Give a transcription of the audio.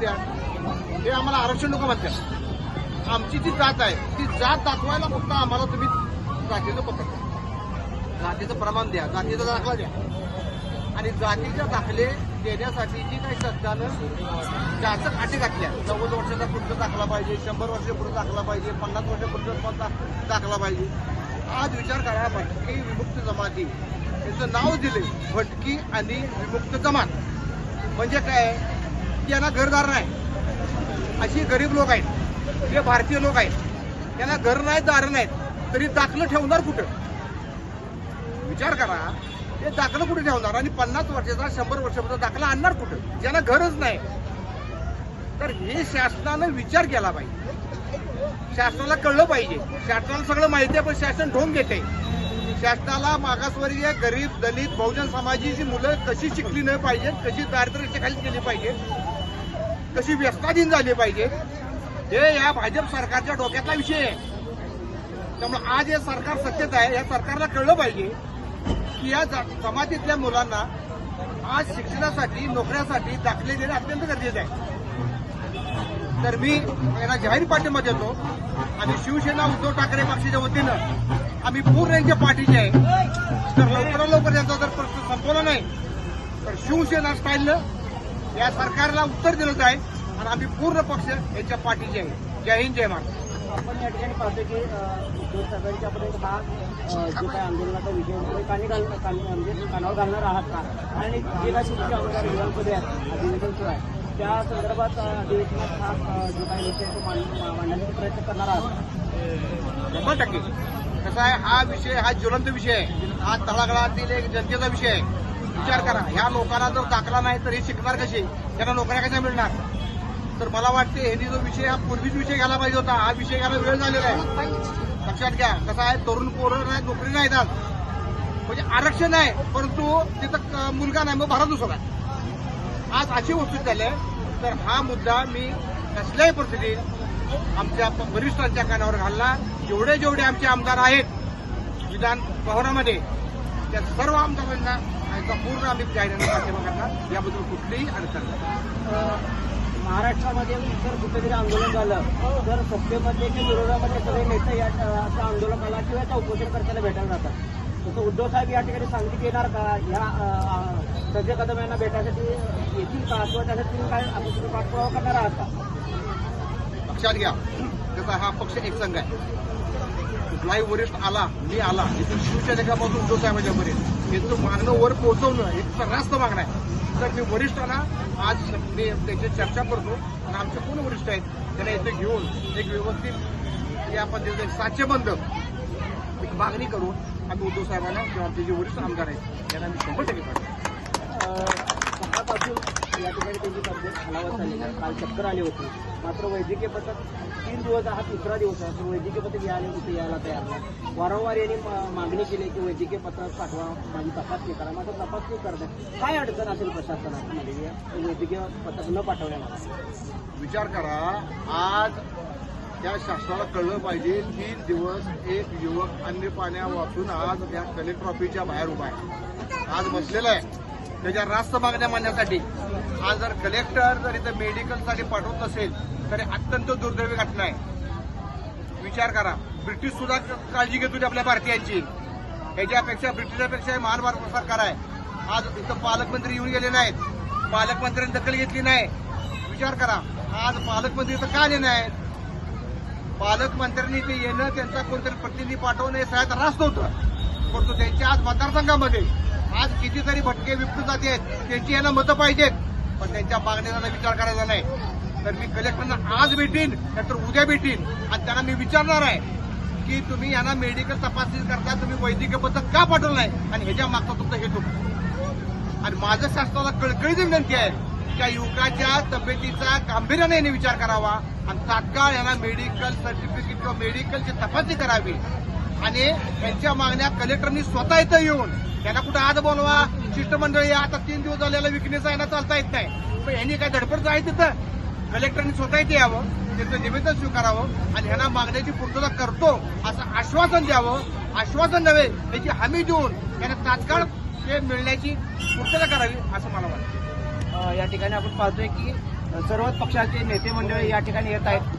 द्या हे आम्हाला आरक्षण नको म्हणतात. आमची जी जात आहे ती जात दाखवायला फक्त आम्हाला तुम्ही जातीचं पत्र द्या. जातीचं प्रमाण द्या जातीचा दाखला द्या. आणि जातीचे दाखले देण्यासाठी जी काही सरकारनं जाचक अटी घातल्या नव्वद वर्षाचा पुढचं दाखला पाहिजे शंभर वर्ष पुढे दाखला पाहिजे पन्नास वर्ष पुढचा दाखला पाहिजे. आज विचार करा भटकी विमुक्त जमाती. याचं नाव दिले भटकी आणि विमुक्त जमात. म्हणजे काय? की यांना घरदार नाही. अशी गरीब लोक आहेत. जे भारतीय लोक आहेत. त्यांना घर नाहीत दार नाहीत. तरी दाखलं ठेवणार कुठं? विचार करा. ते दाखलं कुठे ठेवणार? आणि पन्नास वर्षाचा शंभर वर्षाचा दाखला आणणार कुठं? ज्यांना घरच नाही. तर हे शासनानं विचार केला पाहिजे. शासनाला कळलं पाहिजे. शासनाला सगळं माहिती आहे पण शासन ढोंग घेते शासनाला मागासवर्गीय गरीब दलित बहुजन समाजाची मुलं कशी शिकली नाही पाहिजेत? कशी दारिद्र्याच्या खाली गेली पाहिजेत? कशी व्यस्ताधीन झाली पाहिजे. हे या भाजप सरकारच्या डोक्यातला विषय आहे. त्यामुळे आज हे सरकार सत्तेत आहे या सरकारला कळलं पाहिजे की या जमातीतल्या मुलांना आज शिक्षणासाठी नोकऱ्यासाठी दाखले देणे अत्यंत गरजेचे आहे. तर मी यांना जाहीर पाठिंबा देतो. आणि शिवसेना उद्धव ठाकरे पक्षाच्या वतीनं आम्ही पूर्ण यांच्या पाठीचे आहे. तर लवकरात लवकर यांचा जर प्रश्न संपवला नाही तर शिवसेना स्टाईलनं या सरकारला उत्तर दिलं जाईल आणि आम्ही पूर्ण पक्ष यांच्या पाठीचे आहे. जय हिंद जय महाराष्ट्र. आपण या ठिकाणी पाहतो की उद्धव ठाकरेंच्या पर्यंत हा अ, जो काही आंदोलनाचा विषय आहे, तो कानी घाल म्हणजे कानावर घालणार आहात का? आणि जे काही तुमचे आमदार आहेत अधिवेशन सुरू आहे त्या संदर्भात अधिवेशनात हा जो काही विषय आहे तो मांडण्याचा प्रयत्न करणार आहात? शंभर टक्के. कसा आहे हा विषय हा ज्वलंत विषय आहे. हा तळागाळातील एक जनतेचा विषय आहे. विचार करा. ह्या लोकांना जर दाखला नाही तर हे शिकणार कसे? त्यांना नोकऱ्या कशा मिळणार? तर मला वाटते ह्यांनी जो विषय हा पूर्वीच विषय घ्यायला पाहिजे होता. हा विषय घ्यायला वेळ झालेला आहे. लक्षात घ्या. कसं आहे तरुण पोरं नाही नोकरी नाही आज. म्हणजे आरक्षण आहे परंतु तिथं क- मुलगा नाही मग भारत दुसरा आहे. आज अशी वस्तू झाली तर हा मुद्दा मी कसल्याही परिस्थितीत आमच्या वरिष्ठांच्या कानावर घालला. जेवढे जेवढे आमचे आमदार आहेत विधान भवनामध्ये त्या सर्व आमदारांना याचा पूर्ण आम्ही जाहीरनामा पाठिंबा करणार. याबद्दल कुठलीही अडचण नाही. महाराष्ट्रामध्ये जर कुठेतरी आंदोलन झालं तर सत्तेमध्ये की विरोधामध्ये सगळे नेते या अशा आंदोलकाला किंवा त्या उपोषणकर्त्याला भेटायला जातात. तसं उद्धव साहेब या ठिकाणी सांगलीत येणार का? या अ, संजय कदम यांना भेटायसाठी येतील का? किंवा त्यासाठी तुम्ही काय आता तुम्ही पाठपुरावा करणार आहात का? लक्षात घ्या. त्याचा हा पक्ष एकसंघ आहे. कुठलाही वरिष्ठ आला मी आला इथून शिवसैनिकापासून उद्धव साहेबांच्यापर्यंत त्यांचं मागणं वर पोहोचवणं हे सर्रास्त मागणं आहे. तर मी वरिष्ठांना आज मी त्याची चर्चा करतो आणि आमचे कोण वरिष्ठ आहेत त्यांना इथे घेऊन एक व्यवस्थित या पद्धतीचं एक साचेबंद एक मागणी करून आम्ही उद्धव साहेबांना किंवा आमचे जे वरिष्ठ आमदार आहेत त्यांना मी शंभर टक्के पाठवतो सहापासून या ठिकाणी त्यांची तब्येत खालावत झाली आहे. काल चक्कर आली होती. मात्र वैद्यकीय पथक तीन दिवस हा तिसरा दिवस आहे. तर वैद्यकीय पथक यायला कुठे यायला तयार नाही. वारंवार यांनी मा- मागणी केली की वैद्यकीय पथक पाठवा. माझी तपासणी करा. मात्र तपासणी करण्यात काय अडचण असेल प्रशासनामध्ये? म्हणजे वैद्यकीय पथक न पाठवण्यामध्ये विचार करा. आज त्या शासनाला कळलं पाहिजे. तीन दिवस एक युवक अन्य पाण्या वाचून आज त्या कलेक्टर ऑफिसच्या बाहेर उभा आहे. आज बसलेला आहे. त्याच्या रास्त मागण्या मानण्यासाठी आज जर कलेक्टर जर इथं मेडिकलसाठी पाठवत नसेल तरी अत्यंत दुर्दैवी घटना आहे. विचार करा. ब्रिटिश सुद्धा काळजी घेत होती आपल्या भारतीयांची. ह्याच्यापेक्षा ब्रिटिशापेक्षा महान भारत सरकार आहे. आज इथं पालकमंत्री येऊन गेले नाहीत. पालकमंत्र्यांनी दखल घेतली नाही. विचार करा. आज पालकमंत्री इथं का आले नाहीत? पालकमंत्र्यांनी ते येणं त्यांचा कोणतरी प्रतिनिधी पाठवणं हे सगळ्यात रास्त होतं. परंतु त्यांच्या आज मतदारसंघामध्ये आज कितीतरी भटके विपुल जाते. आहेत त्यांची यांना मतं पाहिजेत. पण त्यांच्या मागण्यांचा विचार करायचा नाही. तर मी कलेक्टरना आज भेटीन नंतर उद्या भेटीन. आणि त्यांना मी विचारणार आहे की तुम्ही यांना मेडिकल तपासणी करता तुम्ही वैद्यकीय पद्धत का पाठवलं नाही आणि ह्याच्या मागचा तुमचा हेतू आणि माझं शासनाला कळकळीची विनंती आहे त्या युवकाच्या तब्येतीचा गांभीर्याने यांनी विचार करावा. आणि तात्काळ यांना मेडिकल सर्टिफिकेट किंवा मेडिकलची तपासणी करावी. आणि त्यांच्या मागण्या कलेक्टरनी स्वतः इथं येऊन त्यांना कुठं आज बोलवा शिष्टमंडळी आता तीन दिवस झालेला विकनेस आहे ना चालता येत नाही. पण यांनी काय धडपड आहे तिथं? कलेक्टरनी स्वतः इथे यावं त्यांचं निवेदन स्वीकारावं आणि ह्यांना मागण्याची पूर्तता करतो असं आश्वासन द्यावं. आश्वासन नव्हे याची हमी देऊन यांना तात्काळ ते मिळण्याची पूर्तता करावी असं मला वाटतं. या ठिकाणी आपण पाहतोय की सर्वच पक्षाचे नेते मंडळी या ठिकाणी येत आहेत.